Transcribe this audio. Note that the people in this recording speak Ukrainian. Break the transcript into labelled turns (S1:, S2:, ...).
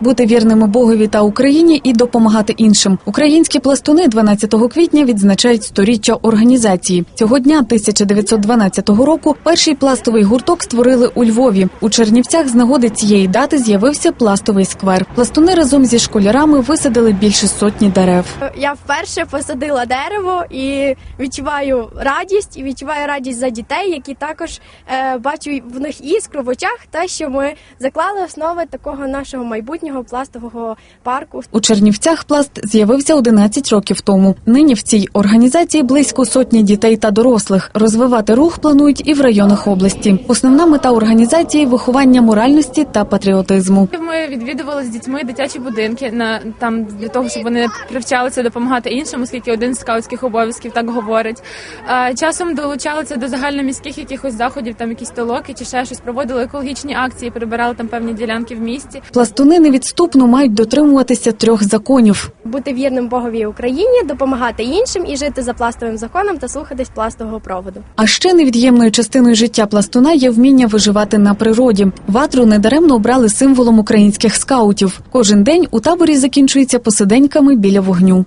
S1: бути вірними Богові та Україні і допомагати іншим. Українські пластуни 12 квітня відзначають сторіччя організації. Цього дня 1912 року перший пластовий гурток створили у Львові. У Чернівцях з нагоди цієї дати з'явився пластовий сквер. Пластуни разом зі школярами висадили більше сотні дерев.
S2: Я вперше посадила дерево і відчуваю радість, і відчуваю радість за дітей, які також е, бачу в них іскру в очах, те, що ми заклали основи такого нашого майбутнього пластового парку.
S1: У Чернівцях пласт з'явився 11 років тому. Нині в цій організації близько сотні дітей та дорослих. Розвивати рух планують і в районах області. Основна мета організації виховання моральності та патріотизму.
S3: Ми відвідували з дітьми дитячі будинки на там для того, щоб вони привчалися допомагати іншим, оскільки один з скаутських обов'язків так говорить. А, часом долучалися до загальноміських якихось заходів, там якісь толоки чи ще щось, проводили екологічні акції, прибирали там певні ділянки в місті.
S1: Пластуни невідступно мають дотримуватися трьох законів.
S2: Бути вірним Богові Україні, допомагати іншим і жити за пластовим законом та слухатись пластового проводу.
S1: А ще невід'ємною частиною життя пластуна є вміння виживати на природі. Ватру недаремно обрали символом українських скаутів. Кожен день у таборі закінчується посиденьками біля вогню.